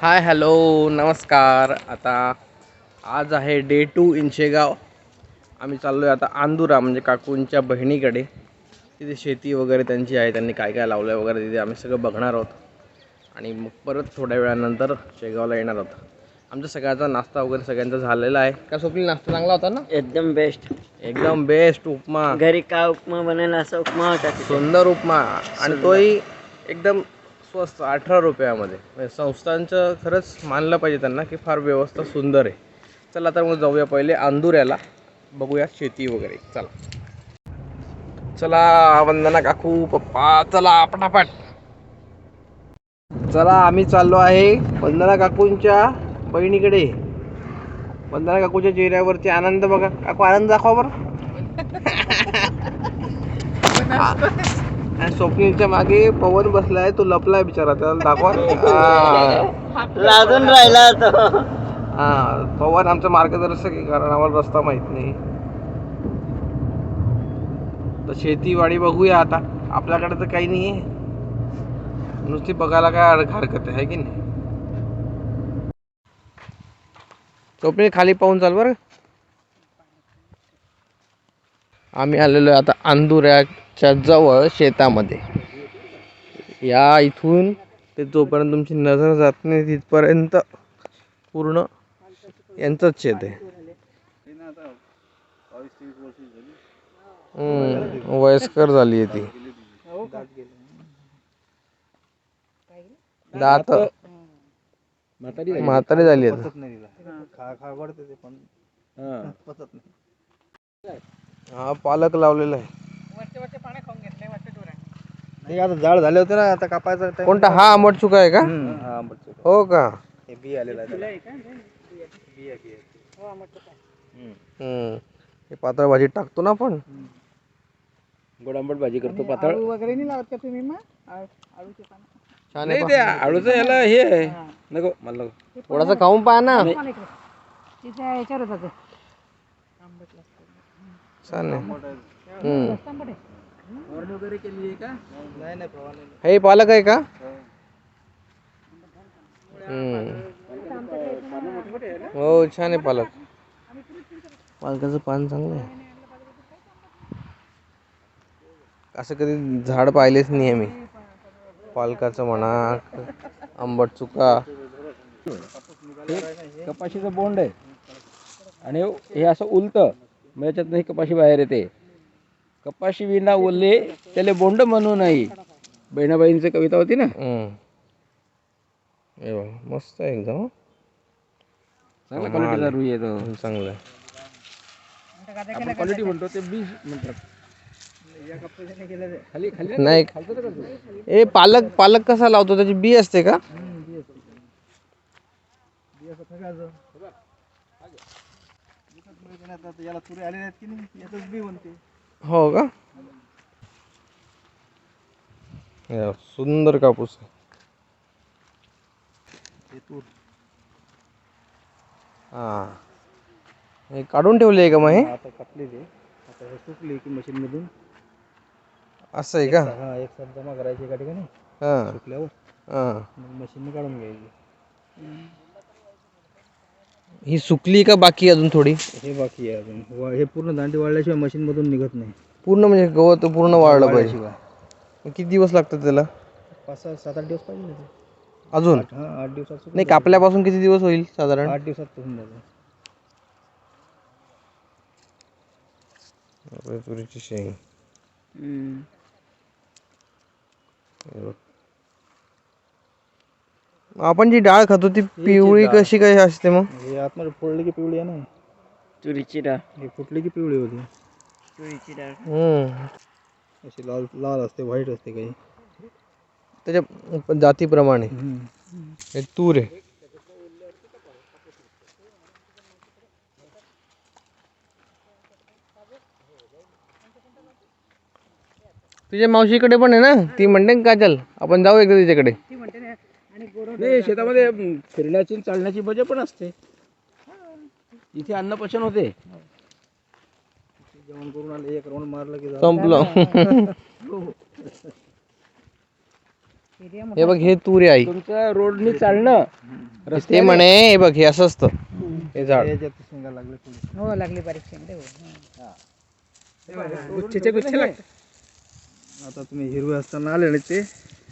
Hi hello नमस्कार. आता आज आहे डे टू इंशेगाव आम्ही चाललो आहे आता आंदुरा म्हणजे काकूंच्या बहिणीकडे. तिथे शेती वगैरे त्यांची आहे त्यांनी काय काय लावलं आहे वगैरे तिथे आम्ही सगळं बघणार आहोत. आणि मग परत थोड्या वेळानंतर शेगावला येणार आहोत. आमचा सगळ्याचा नाश्ता वगैरे सगळ्यांचा झालेला आहे. का स्वप्नील नाश्ता चांगला होता ना? एकदम बेस्ट एकदम बेस्ट उपमा. घरी का उपमा बनेल असा उपमा होता सुंदर उपमा. आणि तोही एकदम स्वस्त अठरा रुपयामध्ये. म्हणजे संस्थांचं खरंच मानलं पाहिजे त्यांना की फार व्यवस्था सुंदर आहे. चला तर मग जाऊया पहिले अंदुऱ्याला बघूया शेती वगैरे. चला. चला वंदना काकू पप्पा. चला पटापट. चला आम्ही चाललो आहे वंदना काकूंच्या बहिणीकडे. वंदना काकूच्या चेहऱ्यावरती आनंद बघा. काकू आनंद दाखवा बरं. आणि स्वप्नीलच्या मागे पवन बसलाय तो लपलाय बिचारा त्याला दाखवा. हा. लाजून राहिला तो. हा पवन आमचा मार्गदर्शक आहे कारण आम्हाला रस्ता माहीत नाही. तर शेतीवाडी बघूया आता. आपल्याकडे तर काही नाही आहे नुसती बघायला काय हर- हरकत आहे है की नाही? स्वप्नील खाली पाहून चाल बरं. आम्ही आलेलो आहे आता अंदुऱ्याच्या जवळ शेतामध्ये. या इथून ते जोपर्यंत तुमची नजर जात नाही तिथपर्यंत पूर्ण यांचंच शेत आहे. वयस्कर झाली आहे ती. दात म्हातारी झाली. आहे हा पालक लावलेला आहे. आता झाड झाले होते ना आता कापायचा time कोणता? हा आंबट चुका आहे का? हम्म, हा आंबट चुका. हो का? हे बी आलेला आहे त्याला. हम्म. हे पातळ भाजीत टाकतो ना आपण? गोड आंबट भाजी करतो पातळ. वगैरे नाही लावत का तुम्ही मग? छान आहे नाही ते आळूचं याला हे आहे. नको मला नको. थोडासा खाऊन पाहा ना. तिथे याच्यावर होतं छान हम्म. आहे नाही नाही हे पालक आहे का? हम्म. हो छान आहे पालक. पालकाचं पान चांगलं आहे. असं कधी झाड पाहिलेच नाही आम्ही पालकाचं म्हणा आंबट चुका. हे कपाशीचं बोंड आहे. आणि हे असं उलतं मग याच्यातनं ही कपाशी बाहेर येते. कपाशी विना ओले त्याला बोंड म्हणू नाही. बहिणाबाईंची कविता होती ना. हे बघ, मस्त आहे एकदम हं. चांगला क्वालिटीचा रुई येतो चांगलं आहे. आपण क्वालिटी म्हणतो ते बीज म्हणतात. खाली खाली नाही. ए पालक पालक कसा लावतो? त्याची बी असते का? याला तुरे आले नाहीत की नाही? यातच बी बनते हो का? सुंदर कापूस हा. हे काढून ठेवले आहे का मग हे? आता कापलेली आता हे सुकली की मशीन मधून. असं आहे का? हा एक साथ जमा करायची एका ठिकाणी? हा. सुकल्यावर. हा. मग मशीनने काढून घ्यायची. ही सुकली का बाकी अजून थोडी? हे बाकी आहे अजून. वा- हे पूर्ण दांडी वाळल्याशिवाय मशीन मधून निघत नाही. पूर्ण म्हणजे गवत पूर्ण वाळलं पाहिजे. वाळल्याशिवाय. मग किती दिवस लागतात त्याला? पाच सहा सात आठ दिवस पाहिजे ना ते. अजून? आठ हा आठ दिवसात सुकून नाही कापल्यापासून किती दिवस होईल साधारण. आठ दिवसात होऊन जातं. तुरीची शेंग. हे. आपण जी डाळ खातो ती पिवळी कशी काय असते मग? हे आतमध्ये फोडली की पिवळी आहे ना? तुरीची डाळ. हे फुटली की पिवळी होती? तुरीची डाळ. हम्म. अशी लाल लाल असते व्हाईट असते काही. त्याच्या जातीप्रमाणे. हे तूर आहे. तुझ्या मावशीकडे पण आहे ना? ती म्हणते ना काजल आपण जाऊ एकदा तिच्याकडे. नाही शेतामध्ये फिरण्याची आणि चालण्याची मजा पण असते. इथे अन्नपचन होते. जेवण करून आले एक राऊंड मारलं की झालं. संपलं. हे बघ हे तूर आहे आई. तुमचं रोडनी चालणं ते म्हणे हे बघ हे असं असतं. हे झाड. हो लागली बारीक शेंडे हो. गुच्छेचे गुच्छे लागतात. आता तुम्ही हिरवे असताना आले ना ते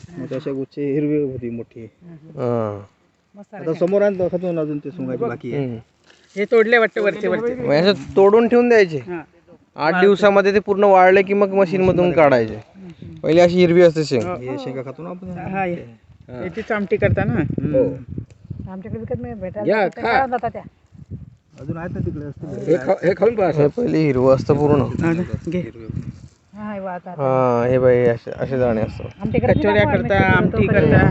मग अशा गुच्छे हिरवी होती मोठी. हां. आता समोर आणतो खातून अजून ते सोंगायची बाकी आहे. हम्म. हे तोडले वाटते वरचे वरचे. मग असं तोडून ठेवून द्यायचे. हा. आठ दिवसामध्ये ते पूर्ण वाळले की मग मशीन मधून काढायचे. पहिली अशी हिरवी असते शेंग. हे शेंगा खातो ना आपण. हा याची चामटी करता ना? आमच्याकडे विकत नाही या, भेटायला खा. काढून जातात त्या. अजून आहेत ना तिकडे असतील. हे हे खाऊन पाहा हे पहिले हिरवं असतं पूर्ण. हा हे वाहतात हा हे बाई असे असे. दाणे असतात आमच्याकडे कचोऱ्या करता आमटी करता.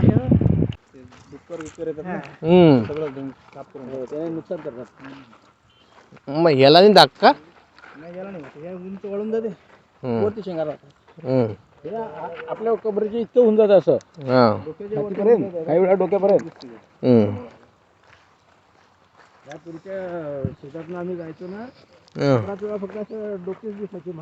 करतात. मग ह्याला नाही दाग का? नाही गेला नाही हे उंच वाढून जाते. वरती शेंगा राहतात. हे आपल्या कबरीच्या इतकं होऊन जातं असं. हा. काही वेळा डोक्यापर्यंत. हम्म. या पुढच्या शेतातनं आम्ही जायचो ना हा. वेळा फक्त असं डोकेच दिसायचे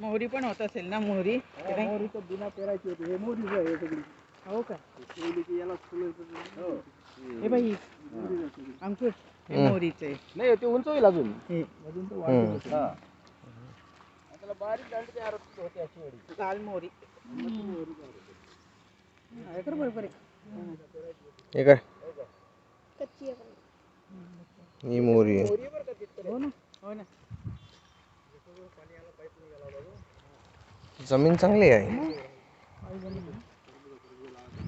मोहरी पण होत असेल ना मोहरी? मोहरीचं बिना पेरायची होती. हे मोहरीच आहे सगळी. हो का? याला. हो. हे बाई अंकुश हे मोहरीचे. नाही ते उंच होईल अजून. हे. अजून तर. हा. त्याला बारीक दांडी तयार होत- होते अशी. वेळी लाल मोहरी हे कर बरोबर आहे. हे काय ही मोरी आहे. हो ना हो ना. जमीन चांगली आहे.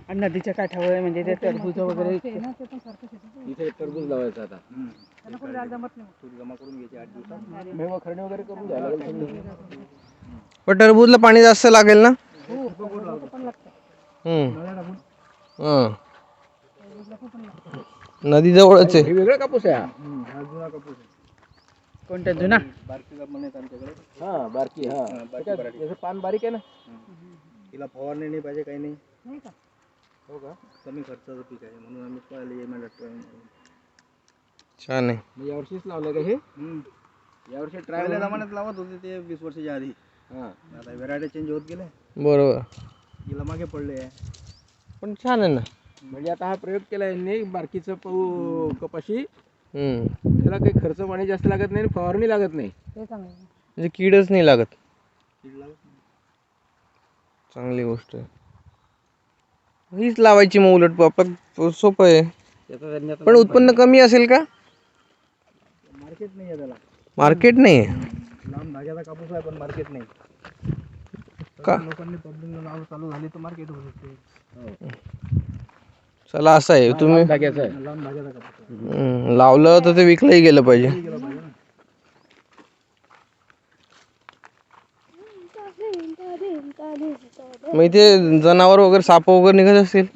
आणि नदीच्या काठावर आहे म्हणजे ते टरबूज वगैरे इथे टरबूज लावायचं आता. थोडी जमा करून घ्यायची आठ दिवसात. मेवा खरणे वगैरे करून घ्यायला लागेल समजा. पण टरबूजला पाणी जास्त लागेल ना. हा. नदी जवळच आहे. हे वेगळा कापूस आहे हा. हा जुना कापूस आहे. कोणत्या जुना? आमच्याकडे. हा बारकी हा. बारकी पान बारीक आहे ना? तिला फवारणी नाही पाहिजे काही नाही. हो का? कमी खर्चाचं पीक आहे म्हणून आम्ही पाहिले एम छान आहे. यावर्षीच लावलंय का हे? यावर्षी ट्राय पहिल्या जमान्यात लावत होते ते वीस वर्षाच्या आधी. हा. आता व्हेरायटी चेंज होत गेले. बरोबर. तिला मागे पडले. पण छान आहे ना. म्हणजे आता हा प्रयोग केला यांनी बारकीचं पाऊ कपाशी. हम्म. त्याला काही खर्च पाणी जास्त लागत नाही आणि फवारणी लागत नाही. ते चांगलं म्हणजे कीडच नाही लागत. कीड लागत चांगली गोष्ट आहे. हीच लावायची मग उलट आपलं सोपं आहे. त्याचा त्यांनी आता पण उत्पन्न कमी असेल का? मार्केट नाही आहे त्याला. मार्केट नाही आहे? लांब धाग्याचा कापूस आहे पण मार्केट नाही. का? लोकांनी पब्लिक नाव चालू झाली तर मार्केट होऊ शकते चला असं आहे. तुम्ही आहे. लांब हम्म, लावलं तर ते विकलंही गेलं पाहिजे. गेला पाहिजे ना. मग इथे जनावर वगैरे साप वगैरे निघत असतील?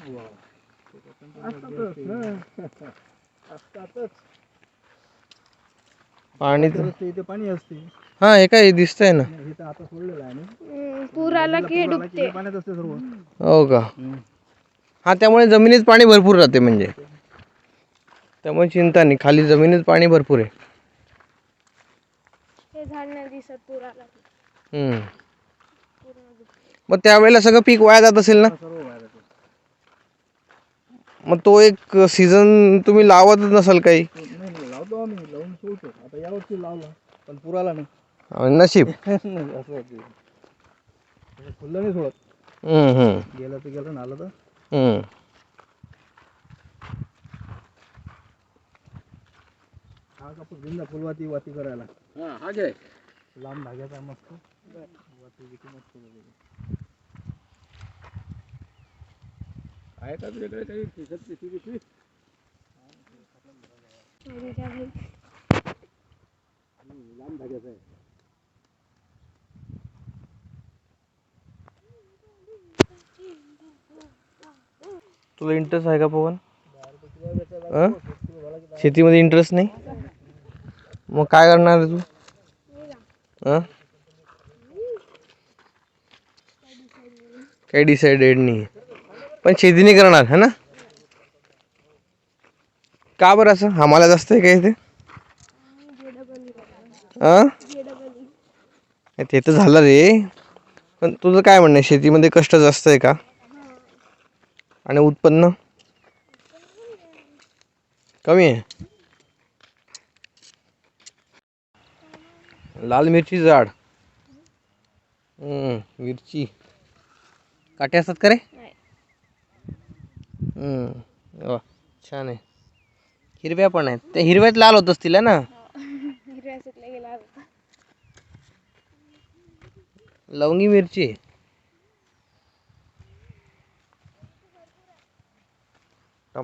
पाणी तर- रस्ते इथे पाणी असते. हा हे काय दिसतंय ना. हे तर आता सोडलेलं आहे ना. पूर आला की डुबते. हो का? हा त्यामुळे जमिनीत पाणी भरपूर राहते म्हणजे. त्यामुळे चिंता नाही खाली जमिनीत पाणी भरपूर आहे. हे झाड नाही दिसत पूर आला की हम्म. मग त्यावेळेला सगळं पीक वाया जात असेल ना. मग तो एक सीझन तुम्ही लावतच नसाल काही? लावतो आम्ही लावून सोडतो. आता यावर्षी लावला पण पुराला नाही. नशीब. असं नाही सोडत. हम्म, हम्म, गेलं तर गेलं आलं तर. हम्म. हा कापूस घेऊन जा फुलवाती वाती करायला. हा हा घे. लांब धाग्याचा मस्त. वाती किती मस्त. आहे का तुझ्याकडे काही खिशात पिशवी पिशवी? लांब धाग्याचं आहे. तुला इंटरेस्ट आहे का पवन? अं? शेतीमध्ये इंटरेस्ट नाही? मग काय करणार आहे तू? अं? काही डिसाइडेड नाही. पण शेती नाही करणार है ना? का बरं असं? आम्हाला जास्त आहे का इथे? अं? नाही, ते तर झालं रे. पण तुझं काय म्हणणं आहे? शेतीमध्ये कष्ट जास्त आहे का? आणि उत्पन्न? कमी आहे. लाल मिरची झाड हम्म, मिरची. काटे असतात का रे? छान आहे. हिरव्या पण आहेत. त्या हिरव्यात लाल होत असतील है ना? होता लवंगी मिरची.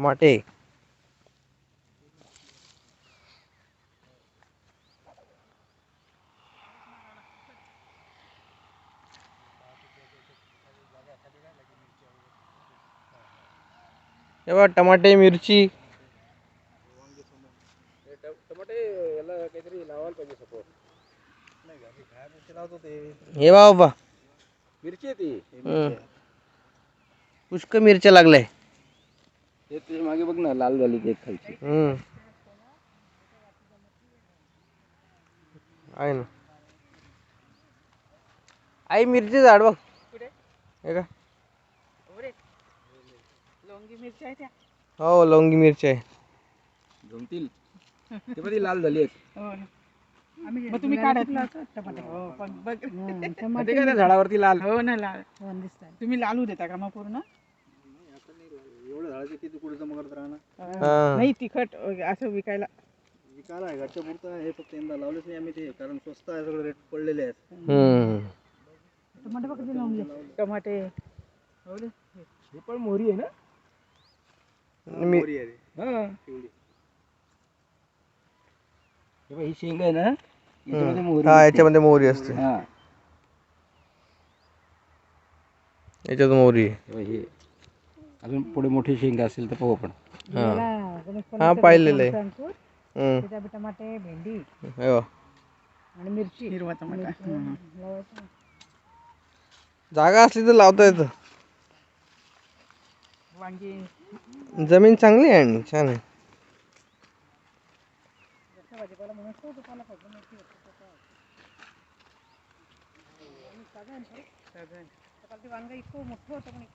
टमाटे हे बघ टमाटे मिरची हे बाबा मिरची. पुष्कळ मिरच्या लागल्या हे तुझ्या मागे बघ ना लाल झाली खालची. हम्म. आहे ना. आई मिरची झाड बघ. हे का? लवंगी मिरची आहे त्या हो लवंगी मिरची आहे. जमतील ते पण ती लाल झाली एक. हो ना. मग तुम्ही काढत हो पण बघ. ते काय त्या झाडावरती लाल? हो ना लाल. तुम्ही लालू देता का मग पूर्ण? किती कुठे जमा करत राहणार हा. नाही तिखट असं विकायला विकायला आहे घरच्या पुरतं आहे फक्त यंदा लावलेच नाही आम्ही ते कारण स्वस्त आहे सगळे रेट पडलेले आहेत हम्म. टमाटे हो. हे पण मोहरी आहे ना मी मोहरी आहे रे. हा पिवळी. हे बघ, ही शेंग आहे ना याच्यामध्ये मोहरी हा दिसते. याच्यामध्ये मोहरी असते हा याच्यात मोहरी आहे. हे बघ, हे अजून पुढे मोठी शेंगा असेल तर पाहू आपण. हा. हा पाहिलेलं आहे. हम्म. टमाटे भेंडी हे. आणि मिरची. हिरवा टमाटा. जागा असली तर लावता येतं. वांगी. जमीन चांगली आहे आणि छान आहे.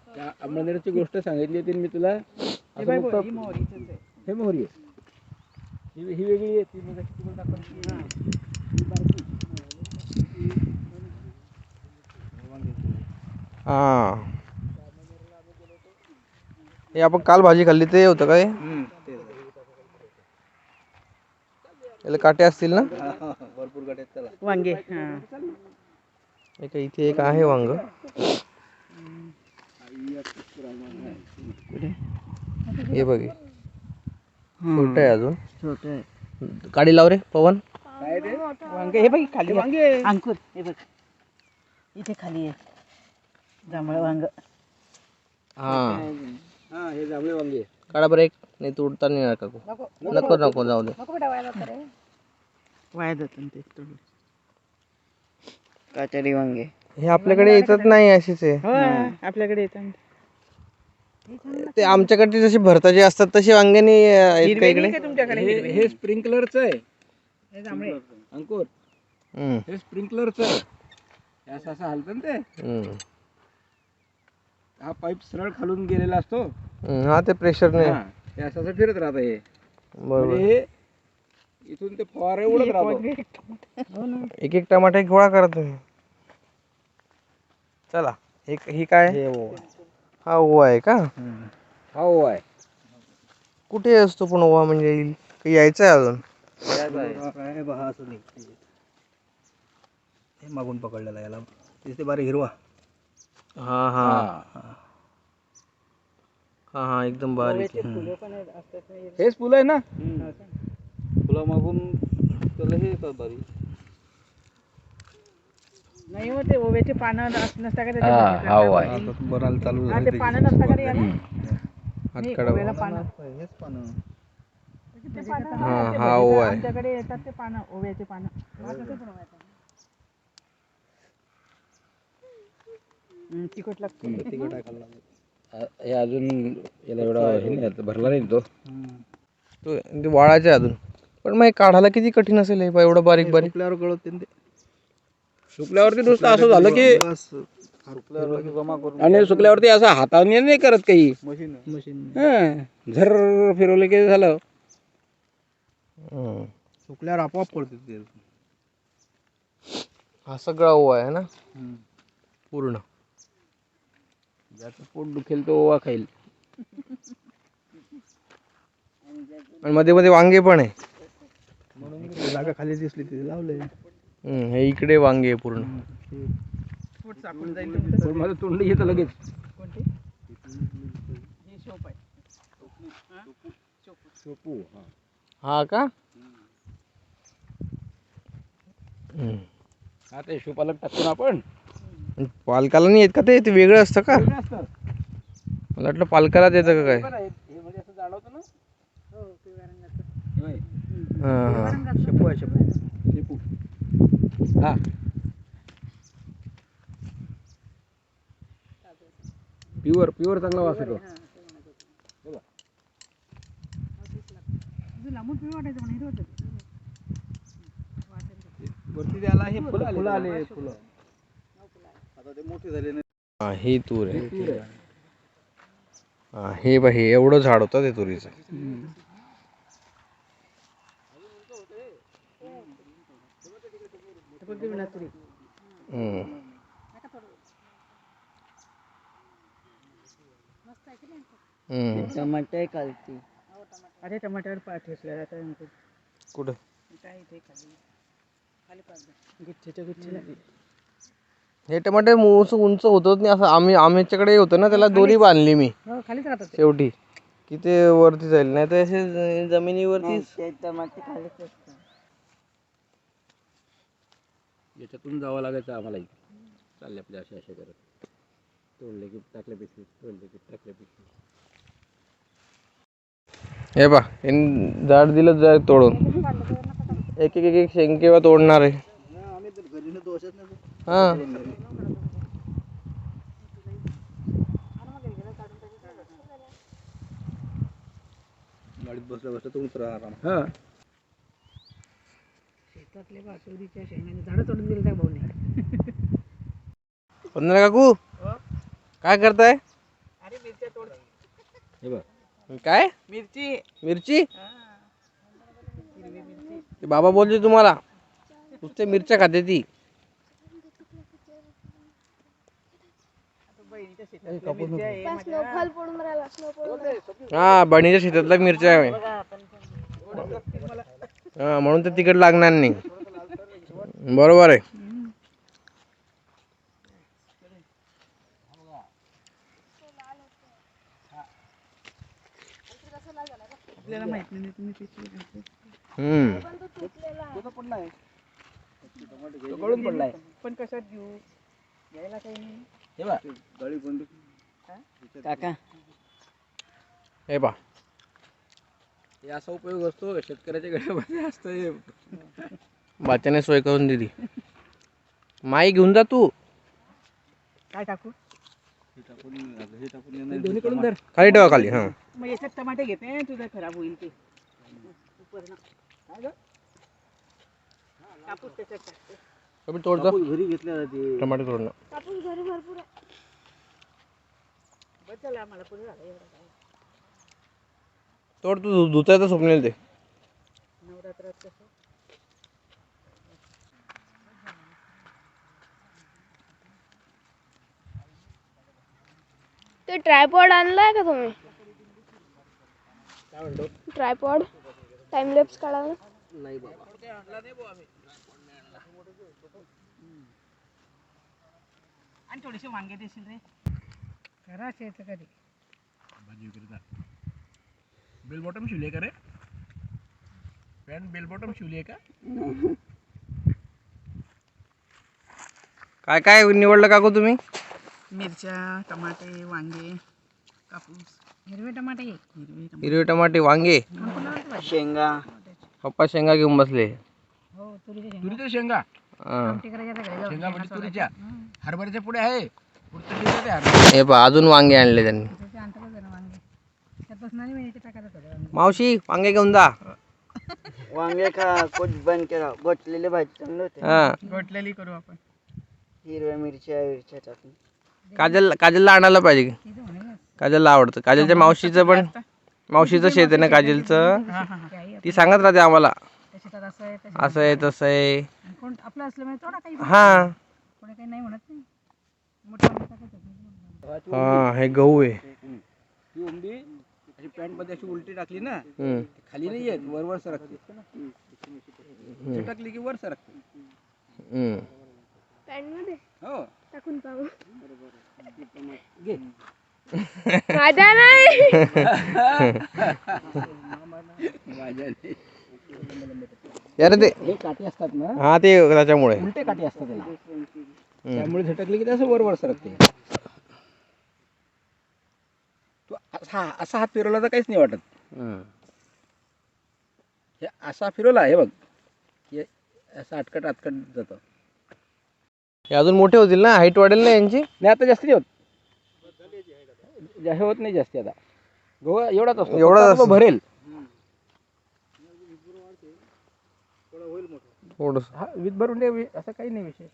त्या अंमळनेरची गोष्ट सांगितली होती मी तुला असं हे मोहरी आहे. ही ही वेगळी आहे ती मग अशी तुम्हाला दाखवली. हा. हे. आपण काल भाजी खाल्ली ते होतं काय? हम्म, तेच आहे. याला काटे असतील ना? हा, हा, हा, भरपूर गाड्या आहेत त्याला. वांगे हा. इथे एक आहे वांग. हे बघ. छोटं आहे अजून. छोटे गाडी लाव रे पवन. वांगे हे बघ खाली वांगे. अंकुर हे बघ. इथे खाली आहे. जांभळ वांग. हा. हा हे जांभळे वांगे काढा बरं एक नाही तुडता नाही येणार काकू नको. नको जाऊ दे. वाया जातात ते काटेरी वांगे. हे आपल्याकडे येतच नाही अशीच आहे. हो आपल्याकडे येतात ते आमच्याकडे जशी भरताची असतात आहेत का इकडे? का तुमच्याकडे? हे हे स्प्रिंकलरचं आहे. हे जांभळे. अंकुर. हम्म, हे स्प्रिंकलरचं आहे. हे असं असं हलतं ना ते. हम्म, हा पाईप सरळ खालून गेलेला असतो. हम्म. हा ते प्रेशरने हा, हे असं असं फिरत राहतं हे. बरोबर. म्हणजे हे इथून ते फवारे उडत राहतो. एक एक टमाटे गोळा करा तुम्ही चला एक ही काय? हा ओवा. आहे का? हा हो आहे. कुठे असतो पण ओवा म्हणजे? येईल काही यायचं आहे अजून? काय बहा असं नाही. हे मागून पकडलेला याला. दिसते बारीक हिरवा. हा हा. हा. हा एकदम बारीक आहे. हेच फुलं आहे ना? फुला मागून त्याला हे येतात बारीक नाही हो ते ओव्याचे पानं नस- नसता का त्याच्या हा? हा हो आता बनायला चालू हा, ते पानं नसता का रे याला? हात नाही, काढा ओव्याला पानं. हेच पानं. ते पानं हा, ते हा, भाजीला ओवा आहे. आमच्याकडे येतात ते पानं ओव्याचे पानं. हा. हम्म, तिखट लागतं. तिखट टाकायला लागेल हे अजून याला एवढा हे नाही आता भरला नाही तो. तो ते वाळायचे अजून. पण मग हे काढायला किती कठीण असेल हे बा, एवढं बारीक बारीक. आपल्यावर कळत ते. सुकल्यावरती नुसतं असं झालं की बस खारपुल्यावर जमा करून आणि सुकल्यावरती असं हाताने नाही करत काही. मशीन मशीन हं. झर फिरवलं की झालं. हम्म. सुकल्यावर आपोआप कळते ते. हा सगळा ओवा आहे ना? पूर्ण. ज्याचं पोट दुखेल तो ओवा खाईल. आणि मध्ये मध्ये वांगे पण आहे. म्हणून जागा खाली दिसली तिथे लावले हम्म, हे इकडे वांगे आहे पूर्ण. पण माझं तोंड येतं लगेच. कोणते? हे हा? हा. का? हम्म. हा ते शिवपालक टाकतो ना आपण. पालकाला नाही येत का ते? ते वेगळं असतं का. मला वाटलं पालकालाच येतं का काय बरं आहे. हे म्हणजे असं जाणवतं ना हो पिवळ्या रंगाचं हे बाई, हां हां. शेपू आहे शेपू. शेपू. हा. प्युअर प्युअर चांगला वास येतो. वरती हे फुलं फुलं आले फुलं. आता ते मोठे झाले नाही हा ही तूर आहे. हा हे बा हे एवढं झाड होतं ते तुरीचं तर बघ पिवळा तुरी. हम्म. हम्म. टमाटे अरे टमाट्यावर पाय ठेसला जाता कुठं? काय इथे खाली. खाली पाच गुच्छेच्या गुच्छे लागले हे टमाटे उंच उंच होतच नाही असं आम्ही आमच्याकडे होतं ना त्याला दोरी बांधली मी. हो खालीच राहतात ते. शेवटी. की ते वरती जाईल नाही तर असे जमिनीवरती ते टमाटे खालीच असतात. याच्यातून जावं लागायचं आम्हाला चालले आपल्या असे असे करत तोडले की टाकले पिशवी तोडले की टाकले पिशवी. हे बा यांनी झाड दिलं झाड तोडून. एक एक एक एक शेंग केव्हा तोडणार आहे. आम्ही तर घरी न दोषच नाही हा. गाडीत बसल्या बसल्या तुम्ही तर आराम. हां. शेतातले बासुरीच्या शेंगाने झाडं तोडून दिले त्या भाऊने. पंधरा काकू? काय करताय? अरे मिरच्या तोड हे बघ. काय? मिरची. मिरची? हिरवी मिरची. ते बाबा बोलते तुम्हाला. नुसते मिरच्या खाते ती. स्नोफॉल पडून राहिला स्नोफॉल हा बहिणीच्या शेतातल्या मिरच्या आहे. हा म्हणून ते तिकड लागणार नाही. बरोबर आहे. आपल्याला माहीत नाही तुम्ही पिशवी घालते. हम्म. तो गळून पडलाय. पण कशात घेऊ? घ्यायला काही नाही. हे बघ. गाडी बंद. काका. हे पा हे असा उपयोग असतो शेतकऱ्याच्या घरामध्ये असतं हे. बाच्याने सोय करून दिली. माई घेऊन जा तू. काय टाकू? हे टाकून हे टाकून येणार दोन्हीकडून धर. खाली ठेवा खाली हां. मग याच्यात टमाटे घेते तुझं खराब होईल ते. उपरनं. काय गं? कापूस त्याच्यात टाकते. कमी तोडतो कापूस घरी घेतल्या जाते. टमाटे तोडणं. कापूस घरी भरपूर आहे. बस झालं आम्हाला पुढे झालं एवढं काय? तोड तू तर स्वप्नेल ते नवरात्रात कसं ते ट्रायपॉड आणलाय का तुम्ही? ट्रायपॉड टाइम लेप्स काढायला आणि थोडेसे वांगे देशील रे. करा शेत कधी बेल बॉटम शिवली का रे? पॅन्ट बेल बॉटम शिवली आहे का? काय काय निवडलं काकू तुम्ही? मिरच्या टमाटे वांगे कापूस. हिरवे टमाटे. हिरवे टमाटे. हिरवे टमाटे वांगे? शेंगा. पप्पा शेंगा घेऊन बसले. हो तुरीचे शेंगा. तुरीच्या शेंगा? हा. शेंगा म्हणजे तुरीच्या. हरभऱ्याच्या पुढे आहे. हरभरा हे पा अजून वांगे आणले त्यांनी त्याचे आणतातच आहे ना वांगे मावशी वांगे घेऊन जा. वांगे खा कोच बंद केला? गोचलेले भाजी चांगले होते. हा. गोटलेली करू आपण. हिरव्या मिरच्या मिरच्या टाकून. काजल काजलला आणायला पाहिजे. काजलला आवडतं. काजलच्या मावशीचं पण मावशीचं शेत आहे ना काजलचं? ती सांगत राहते आम्हाला. असं आहे तसं आहे. आपलं असल्यामुळे थोडा काही हा. कोणी काही नाही म्हणत नाही. मोठं वांगे टाकायचं हा हे गहू आहे. अशी पॅन्टमध्ये अशी उलटी टाकली ना हम्म. खाली नाही येत वर वर सरकते. टाकली की वर सरकते. हम्म. पॅन्टमध्ये? हो. टाकून पाहू. घे. माझ्या नाही. अरे ते. हे काठी असतात ना हा ते त्याच्यामुळे. उलटे काठी असतात त्याला. त्यामुळे झटकली की ते असं वर वर सरकते. तू असा असा हात फिरवला तर काहीच नाही वाटत. हे. असा फिरवला हे बघ हे असं अटकट अटकट जातं. हे अजून मोठे होतील ना? हाईट वाढेल ना यांची? नाही आता जास्त नाही होत. जास्त होत नाही जास्त आता. गहू एवढाच असतो. एवढाच फक्त आता तो असतो. भरेल. थोडस. हा वीज भरून दे वी- असं काही नाही विषय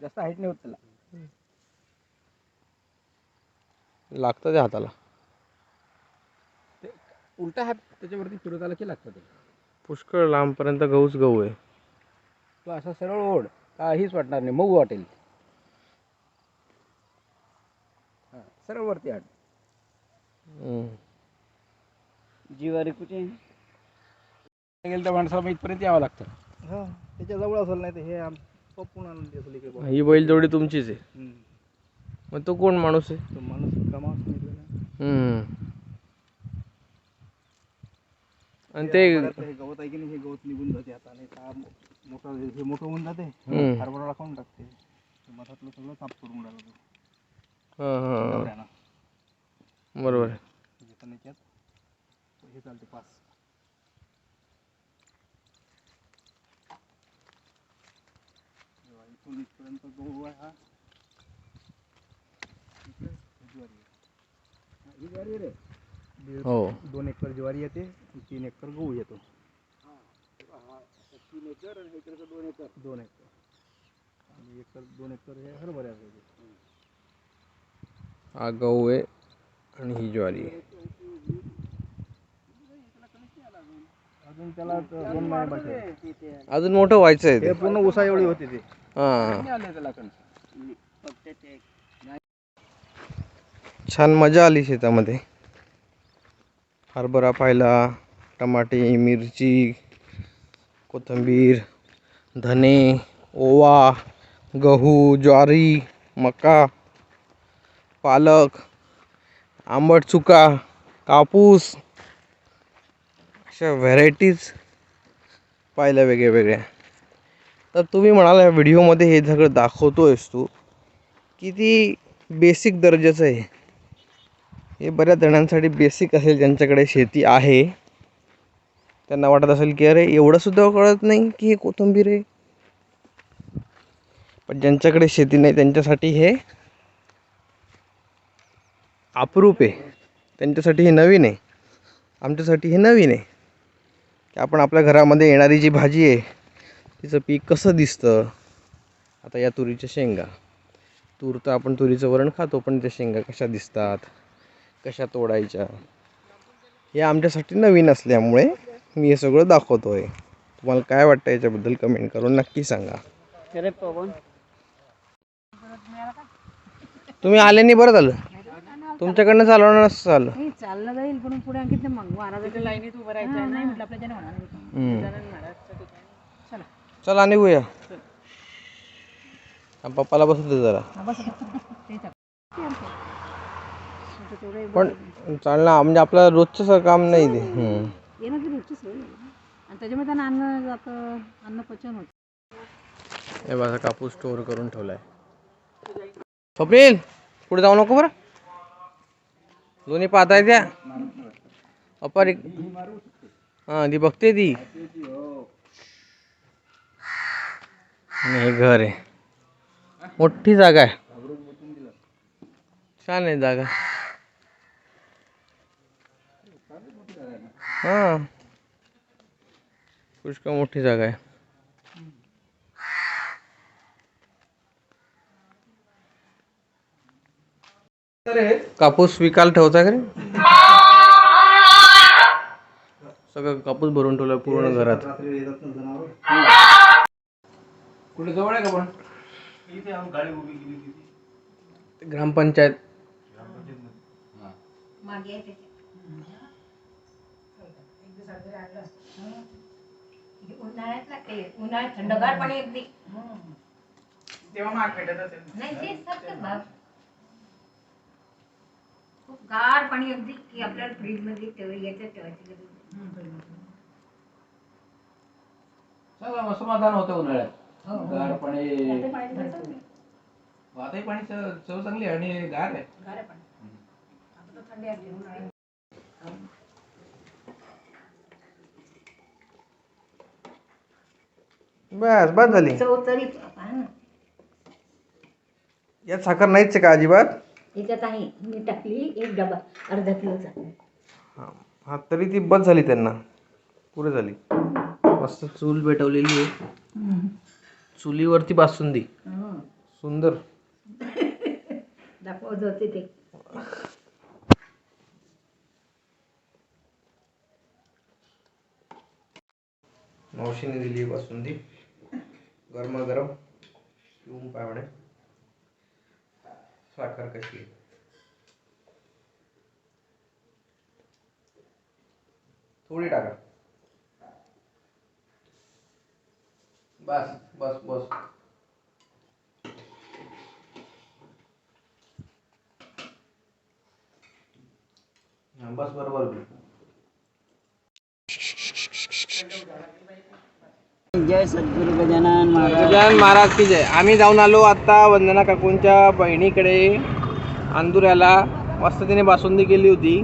जास्त हाईट नाही होत त्याला. लागतं ते हाताला. उलटा हात त्याच्यावरती फिरवत आला की लागतं ते पुष्कळ लांबपर्यंत गहूच गहू आहे तो असा सरळ ओढ काहीच वाटणार नाही मऊ वाटेल हा, सरळ वरती हम्म. जीवारी कुठे गेलं तर माणसाला मग इथपर्यंत यावं लागतं हा त्याच्याजवळ असेल नाही तर हे आम पप्पून आणून देतो इकडे बघ. ही बैलजोडी तुमचीच आहे हम्म. मग तो कोण माणूस आहे तो माणूस सांगितलेला. हम्म. आणि ते हे गवत आहे की नाही हे गवत निघून जाते आता आणि का मोठं हे मोठं होऊन जाते हम्म. हरभरा खाऊन टाकते. ते मधातलं सगळं साफ करून राहिलं तो. हा, हा, हा. बरोबर आहे येताना याच्यात हे चालते पास जेव्हा इथून इथपर्यंत गहू आहे हा इकडे? ज्वारी आहे. ही ज्वारी रे. दीड- हो. दोन एकर ज्वारी येते तीन एकर गहू येतो. तीन एकर आणि इकडचं दोन एकर. दोन एकर. आणि एकर दोन एकर हे हरभऱ्या आहे. हा गहू आहे आणि ही ज्वारी आहे. अजून त्याला दोन बाकी अजून मोठं व्हायचं आहे हे ते. पूर्ण उसा एवढी होती ते. हा. नाही आले त्याला कणसं. फक्त ते छान मजा आली शेतामध्ये. हरभरा पाहिला टमाटे मिरची कोथिंबीर धने ओवा गहू ज्वारी मका पालक आंबट चुका कापूस अशा व्हरायटीज पाहिल्या वेगळ्या वेगळ्या तर तुम्ही म्हणाल या व्हिडिओमध्ये हे सगळं दाखवतो आहेस तू. किती बेसिक दर्जाचं आहे. हे बऱ्याच जणांसाठी बेसिक असेल ज्यांच्याकडे शेती आहे. त्यांना वाटत असेल की अरे एवढं सुद्धा कळत नाही की हे कोथिंबीर आहे. पण ज्यांच्याकडे शेती नाही त्यांच्यासाठी हे अप्रूप आहे. त्यांच्यासाठी हे नवीन आहे. आमच्यासाठी हे नवीन आहे. की आपण आपल्या घरामध्ये येणारी जी भाजी आहे तिचं पीक कसं दिसतं? आता या तुरीच्या शेंगा. तूर तर आपण तुरीचं वरण खातो पण त्या शेंगा कशा दिसतात? कशा तोडायच्या हे आमच्यासाठी नवीन असल्यामुळे मी हे सगळं दाखवतो आहे तुम्हाला काय वाटतं याच्याबद्दल कमेंट करून नक्की सांगा. अरे पवन. तुम्ही आले नाही बरं झालं? तुमच्याकडनं चालवणार नसतं चाललं नाही चाललं जाईल पण पुढे आणखी ते मग महाराजाच्या लाईनीत उभं राहायचं नाही. म्हटलं आपल्या होणार नाही हम्म. महाराजच्या ठिकाणी. चला. चला निघूया. पप्पाला बसू दे जरा. हा, बस. ते चाल. तेवढं पण चालणार म्हणजे आपलं रोजचं काम नाही ते. हम्म. येणं की रोजची सोय आहे. आणि त्याच्यामुळे त्यांना अन्न जातं अन्न पचन होतं. हे बघा कापूस स्टोअर करून ठेवलाय. स्वप्नील पुढे जाऊ नको बरं. दोन्ही पाहताय त्या अपार हां ती बघते ती. आणि हे घर आहे. मोठी जागा आहे. छान आहे जागा. हा. पुष्कळ मोठी जागा आहे. कापूस विकायला ठेवता का रे? सगळं कापूस भरून ठेवलं पूर्ण घरात. कुठे जवळ आहे का पण? इथे उन्हाळ्यात लागते उन्हाळ्यात थंडगार पाणी अगदी तेव्हा माग भेटत असेल. नाही खूप गार पाणी अगदी की आपल्याला फ्रीजमध्ये ठेव याच्यात ठेवायची गरज नाही. मग समाधान होतं उन्हाळ्यात. हो. गार पाणी. आता पाणी. आताही चव चव चांगली आहे आणि गार आहे. गार आहे पाणी. आता तर थंडी असते उन्हाळ्यात. बस बस झाली. चव तरी पहा ना. यात साखर नाहीच आहे का अजिबात? याच्यात आहे मी टाकली एक डबा अर्धा किलोचा हा हा तरी ती बस झाली त्यांना. पुरे झाली. मस्त चूल पेटवलेली आहे. चुलीवरती बासुंदी हं. सुंदर. दाखवत होते ते मावशीने दिली बासुंदी गरमागरम पिऊन पावडे साखर कशी आहे? थोडी टाका. बस बस बस. हा, बस बरोबर जय सद्गुरु गजानन महाराज. गजानन महाराज की जय. आम्ही जाऊन आलो आता वंदना काकूंच्या बहिणीकडे अंदुऱ्याला मस्त तिने बासुंदी केली होती.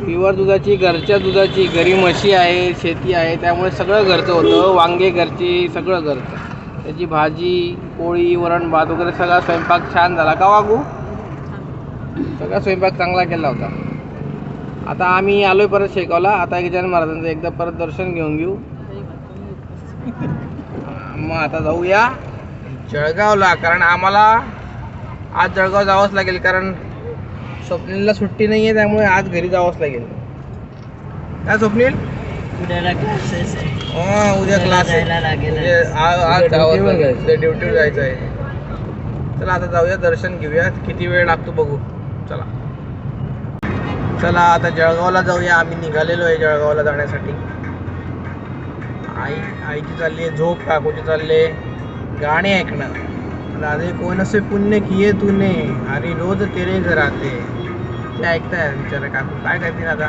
प्युअर दुधाची. घरच्या दुधाची घरी म्हशी आहे शेती आहे त्यामुळे सगळं घरचं होतं. वांगे घरची सगळं घरचं. त्याची भाजी पोळी वरण भात वगैरे सगळा स्वयंपाक छान झाला. का वागू? सगळा स्वयंपाक चांगला केला होता. आता आम्ही आलोय परत शेगावला. आता गजानन महाराजांचं एकदा परत दर्शन घेऊन घेऊ. मग आता जाऊया जळगावला कारण आम्हाला आज जळगाव जावंच लागेल कारण स्वप्नीलला सुट्टी नाही आहे त्यामुळे आज घरी जावंच लागेल. काय स्वप्नील? उद्याला आहे. हा, उद्या क्लास जायला लागेल. आज जावंच लागेल. उद्या ड्युटीवर जायचं आहे. चला आता जाऊया दर्शन घेऊया. किती वेळ लागतो बघू. चला. चला आता जळगावला जाऊया. आम्ही निघालेलो आहे जळगावला जाण्यासाठी. आई आईची चालली आहे झोप काकूची चालले गाणे ऐकणं. राधे कोण असे पुण्य किये तूने? आणि रोज तेरे घर आते ते ऐकताय बिचारा काकू. काय करतील आता?